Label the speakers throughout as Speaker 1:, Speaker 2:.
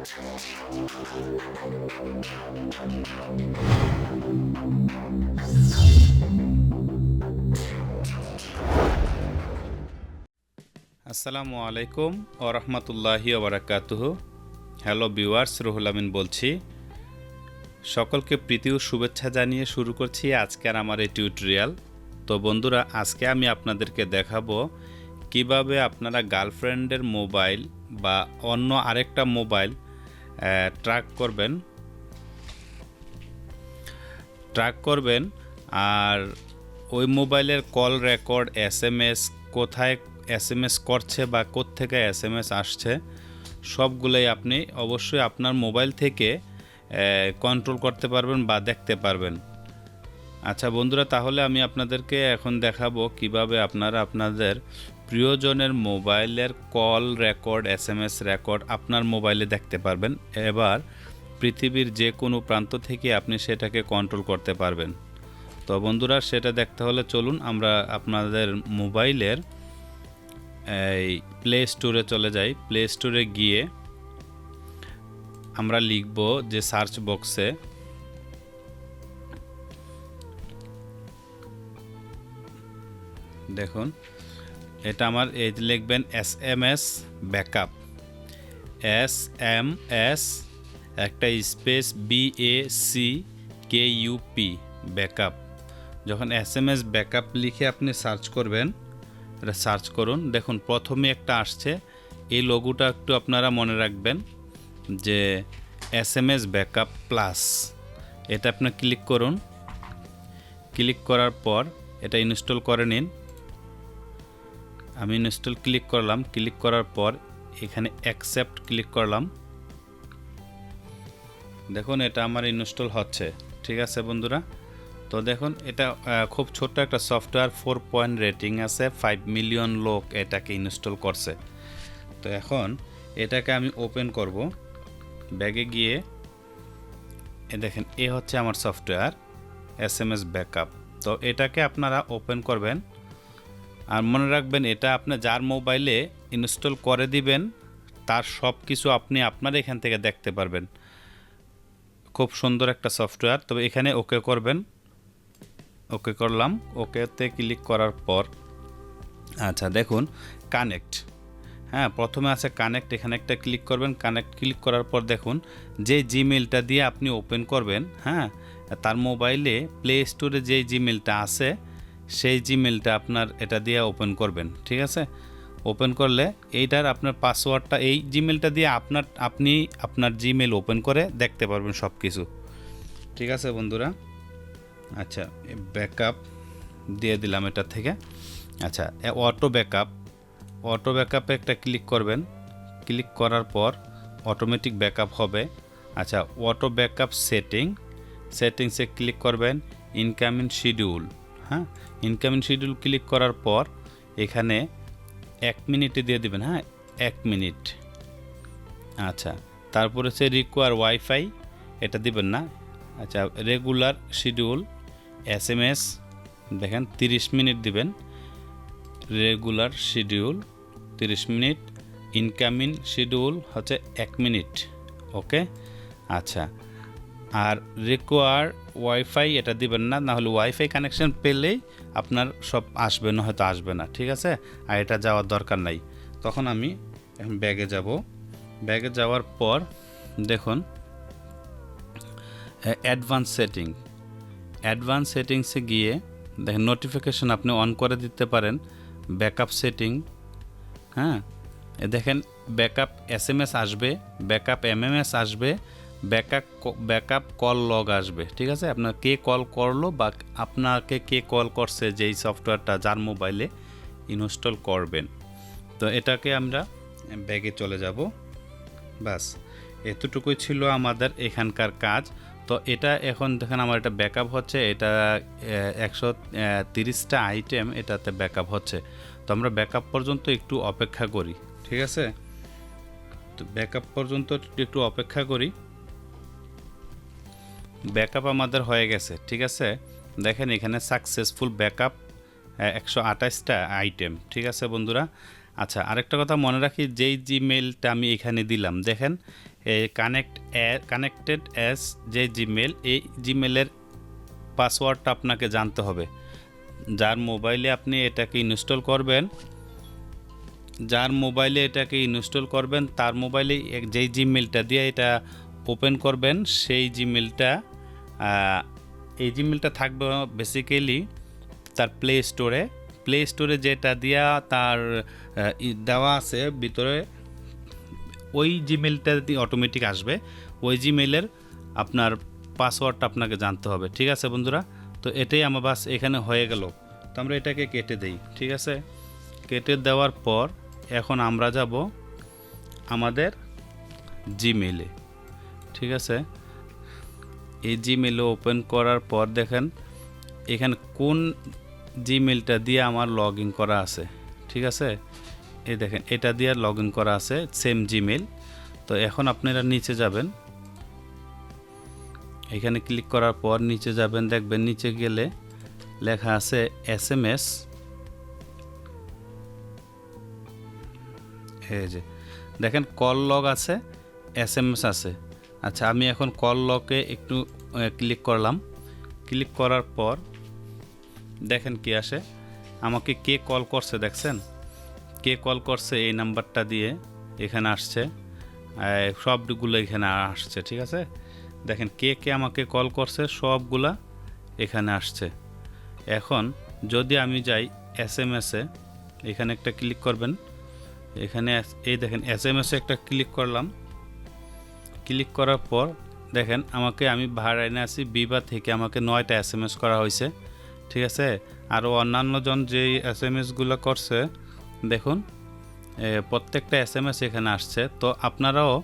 Speaker 1: আসসালামু আলাইকুম ও রহমতুল্লাহি ওবরাকাতুহ হ্যালো ভিউয়ার্স, রুহুল আমিন বলছি। সকলকে প্রীতি ও শুভেচ্ছা জানিয়ে শুরু করছি আজকের আমার এই টিউটোরিয়াল। তো বন্ধুরা, আজকে আমি আপনাদেরকে দেখাবো কীভাবে আপনারা গার্লফ্রেন্ডের মোবাইল বা অন্য আরেকটা মোবাইল ট্র্যাক করবেন। ট্র্যাক করবেন আর ওই মোবাইলের call record S M S কোথায় এস এম এস করছে বা কোত্থেকে এস এম এস আসছে, সবগুলোই আপনি অবশ্যই আপনার মোবাইল থেকে কন্ট্রোল করতে পারবেন বা দেখতে পারবেন। আচ্ছা বন্ধুরা, তাহলে আমি আপনাদেরকে এখন দেখাবো কীভাবে আপনারা আপনাদের প্রিয়জনের মোবাইলের call record S M S record আপনার মোবাইলে দেখতে পারবেন। এবার পৃথিবীর যে কোনো প্রান্ত থেকে আপনি সেটাকে কন্ট্রোল করতে পারবেন। তো বন্ধুরা, সেটা দেখতে হলে চলুন, আমরা আপনাদের মোবাইলের এই প্লে স্টোরে চলে যাই। প্লে স্টোরে গিয়ে আমরা লিখব যে সার্চ বক্সে দেখুন, এটা আমার এই লিখবেন S M S backup S M S একটা space B A C K U P backup যখন এস এম এস ব্যাকআপ লিখে আপনি সার্চ করবেন, এটা সার্চ করুন। দেখুন, প্রথমে একটা আসছে, এই লোগোটা একটু আপনারা মনে রাখবেন যে S M S backup plus এটা আপনার ক্লিক করুন। ক্লিক করার পর এটা ইনস্টল করে নিন। আমি ইনস্টল ক্লিক করলাম ক্লিক করার পর এখানে অ্যাকসেপ্ট ক্লিক করলাম। দেখুন, এটা আমার ইনস্টল হচ্ছে, ঠিক আছে বন্ধুরা? তো দেখুন, এটা খুব ছোট্ট একটা সফটওয়্যার ফোর পয়েন্ট রেটিং আছে ফাইভ মিলিয়ন লোক এটাকে ইনস্টল করছে। তো এখন এটাকে আমি ওপেন করব ব্যাগে গিয়ে, এ দেখেন, এ হচ্ছে আমার software S M S backup তো এটাকে আপনারা ওপেন করবেন আর মনে রাখবেন, এটা আপনি যার মোবাইলে ইনস্টল করে দিবেন, তার সব কিছু আপনি আপনার এখান থেকে দেখতে পারবেন। খুব সুন্দর একটা সফটওয়্যার। তবে এখানে ওকে করবেন। ওকে করলাম। ওকেতে ক্লিক করার পর আচ্ছা দেখুন, কানেক্ট। হ্যাঁ প্রথমে আছে কানেক্ট। এখানে একটা ক্লিক করবেন। কানেক্ট ক্লিক করার পর দেখুন, যে জিমেলটা দিয়ে আপনি ওপেন করবেন হ্যাঁ তার মোবাইলে প্লে স্টোরে যে জিমেলটা আছে সেই জিমেলটা আপনার এটা দিয়ে ওপেন করবেন, ঠিক আছে? ওপেন করলে এইটার আপনার পাসওয়ার্ডটা এই জিমেলটা দিয়ে আপনার, আপনি আপনার জিমেল ওপেন করে দেখতে পারবেন সব কিছু ঠিক আছে বন্ধুরা? আচ্ছা ব্যাকআপ দিয়ে দিলাম এটা থেকে। আচ্ছা অটো ব্যাকআপ অটো ব্যাকআপে একটা ক্লিক করবেন। ক্লিক করার পর অটোমেটিক ব্যাকআপ হবে। আচ্ছা অটো ব্যাকআপ সেটিং সেটিংসে ক্লিক করবেন ইনকামিং শিডিউল হ্যাঁ? ইনকামিং শিডিউল ক্লিক করার পর এখানে এক মিনিটে দিয়ে দেবেন হ্যাঁ? এক মিনিট। আচ্ছা তারপরে হচ্ছে রিকোয়ার ওয়াইফাই এটা দিবেন না। আচ্ছা regular schedule S M S দেখেন, তিরিশ মিনিট দিবেন। রেগুলার শিডিউল তিরিশ মিনিট। ইনকামিং শিডিউল হচ্ছে এক মিনিট, ওকে? আচ্ছা আর রিকোয়ার ওয়াইফাই এটা দিবেন না না হলে ওয়াইফাই কানেকশন পেলেই আপনার সব আসবে, না হয়তো আসবে না, ঠিক আছে? আর এটা যাওয়ার দরকার নাই। তখন আমি এখন ব্যাগে যাব। ব্যাগে যাওয়ার পর দেখুন অ্যাডভান্স সেটিং অ্যাডভান্স সেটিংসে গিয়ে দেখেন নোটিফিকেশন আপনি অন করে দিতে পারেন। ব্যাকআপ সেটিং হ্যাঁ? দেখেন ব্যাকআপ এস এম এস আসবে ব্যাকআপ এম এম এস আসবে। ব্যাকআপ ব্যাকআপ কল লগ আসবে, ঠিক আছে? আপনার কে কল করল বা আপনাকে কে কল করছে যেই সফটওয়্যারটা যার মোবাইলে ইনস্টল করবেন। তো এটাকে আমরা ব্যাগে চলে যাব। বাস এতটুকুই ছিল আমাদের এখানকার কাজ। তো এটা এখন দেখেন আমার এটা ব্যাকআপ হচ্ছে, এটা একশো তিরিশটা আইটেম এটাতে ব্যাকআপ হচ্ছে। তো আমরা ব্যাকআপ পর্যন্ত একটু অপেক্ষা করি, ঠিক আছে? তো ব্যাকআপ পর্যন্ত একটু অপেক্ষা করি। ব্যাকআপ আমাদের হয়ে গেছে, ঠিক আছে? দেখেন এখানে সাকসেসফুল ব্যাকআপ একশো আঠাশটা আইটেম ঠিক আছে বন্ধুরা? আচ্ছা আরেকটা কথা মনে রাখি, যেই জিমেলটা আমি এখানে দিলাম, দেখেন এই কানেক্ট কানেক্টেড অ্যাস যে জিমেল এই জিমেলের পাসওয়ার্ডটা আপনাকে জানতে হবে। যার মোবাইলে আপনি এটাকে ইনস্টল করবেন, যার মোবাইলে এটাকে ইনস্টল করবেন, তার মোবাইলে যেই জিমেলটা দিয়ে এটা ওপেন করবেন, সেই জিমেলটা এই জিমেলটা থাকবে বেসিক্যালি তার প্লে স্টোরে প্লে স্টোরে যেটা দিয়া তার দেওয়া আছে ভিতরে, ওই জিমেলটা অটোমেটিক আসবে। ওই জিমেলের আপনার পাসওয়ার্ডটা আপনাকে জানতে হবে, ঠিক আছে বন্ধুরা? তো এটাই আমার বাস এখানে হয়ে গেল। তো আমরা এটাকে কেটে দেই, ঠিক আছে? কেটে দেওয়ার পর এখন আমরা যাব আমাদের জিমেলে ঠিক আছে? এই জিমেলে ওপেন করার পর দেখেন, এখানে কোন জিমেলটা দিয়ে আমার লগ ইন করা আছে, ঠিক আছে? এই দেখেন, এটা দিয়ে লগ ইন করা আছে সেম জিমেল তো এখন আপনারা নিচে যাবেন। এখানে ক্লিক করার পর নিচে যাবেন, দেখবেন নিচে গেলে লেখা আছে এস এম এস এই যে, দেখেন কল লগ আছে এস এম এস আছে। আচ্ছা আমি এখন কল লকে একটু ক্লিক করলাম। ক্লিক করার পর, দেখেন কি আসে। আমাকে কে কল করছে দেখছেন? কে কল করছে এই নাম্বারটা দিয়ে এখানে আসছে। সবগুলো এখানে আসছে, ঠিক আছে? দেখেন কে কে আমাকে কল করছে, সবগুলা এখানে আসছে। এখন যদি আমি যাই এস এম এসে এখানে একটা ক্লিক করবেন। এখানে এই দেখেন এস এম এসে একটা ক্লিক করলাম। ক্লিক করার পর দেখেন আমাকে আমি ভাড়াইনে আছি বিবা থেকে আমাকে নয়টা এস এম এস করা হয়েছে, ঠিক আছে? আরও অন্যান্য জন যে এস এম এসগুলো করছে, দেখুন প্রত্যেকটা এস এম এস এখানে আসছে। তো আপনারাও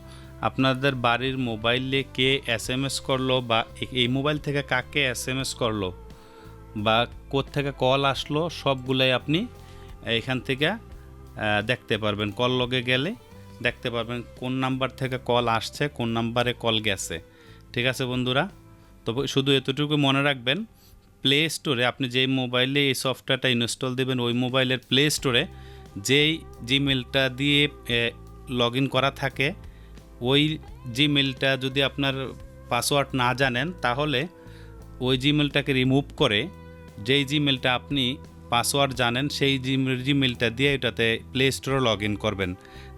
Speaker 1: আপনাদের বাড়ির মোবাইলে কে এস এম এস করল বা এই মোবাইল থেকে কাকে এস এম এস করল বা থেকে কল আসলো, সবগুলাই আপনি এখান থেকে দেখতে পারবেন। কল লগে গেলে দেখতে পারবেন কোন নাম্বার থেকে কল আসছে, কোন নাম্বারে কল গেছে। ঠিক আছে বন্ধুরা? তবে শুধু এতটুকু মনে রাখবেন প্লে স্টোরে আপনি যেই মোবাইলে এই সফটওয়্যারটা ইনস্টল দেবেন, ওই মোবাইলের প্লে স্টোরে যেই জিমেলটা দিয়ে লগ করা থাকে, ওই জিমেলটা যদি আপনার পাসওয়ার্ড না জানেন, তাহলে ওই জিমেলটাকে রিমুভ করে যেই জিমেলটা আপনি পাসওয়ার্ড জানেন, সেই জিমেল জিমেলটা দিয়ে এটাতে প্লে স্টোরে লগ করবেন।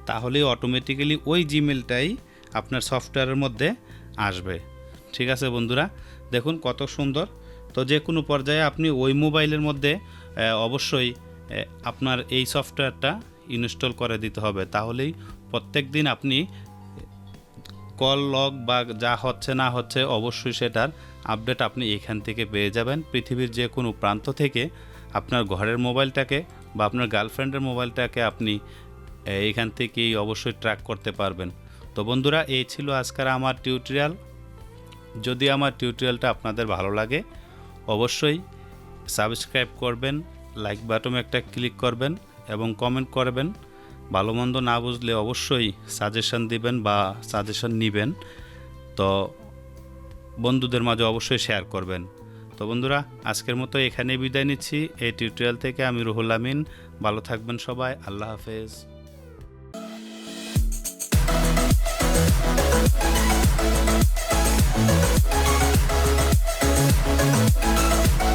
Speaker 1: তাহলে অটোমেটিক্যালি ওই জিমেলটাই আপনার সফটওয়্যারের মধ্যে আসবে। ঠিক আছে বন্ধুরা? দেখুন কত সুন্দর। তো যে কোনো পর্যায়ে আপনি ওই মোবাইলের মধ্যে অবশ্যই আপনার এই সফটওয়্যারটা ইনস্টল করে দিতে হবে। তাহলেই প্রত্যেক দিন আপনি কল লগ বা যা হচ্ছে না হচ্ছে অবশ্যই সেটার আপডেট আপনি এখান থেকে পেয়ে যাবেন। পৃথিবীর যে কোনো প্রান্ত থেকে আপনার ঘরের মোবাইলটাকে বা আপনার গার্লফ্রেন্ডের মোবাইলটাকে আপনি এ, এখান থেকেই অবশ্যই ট্র্যাক করতে পারবেন। তো বন্ধুরা এই ছিল আজকের আমার টিউটোরিয়াল যদি আমার টিউটোরিয়ালটা আপনাদের ভালো লাগে অবশ্যই সাবস্ক্রাইব করবেন লাইক বাটনে একটা ক্লিক করবেন এবং কমেন্ট করবেন। ভালো মন্দ না বুঝলে অবশ্যই সাজেশন দিবেন বা সাজেশন নেবেন। তো বন্ধুদের মাঝে অবশ্যই শেয়ার করবেন। তো বন্ধুরা আজকের মতো এখানে বিদায় নিচ্ছি। এই টিউটোরিয়াল থেকে আমি রুহুল আমিন। ভালো থাকবেন সবাই। আল্লাহ হাফেজ।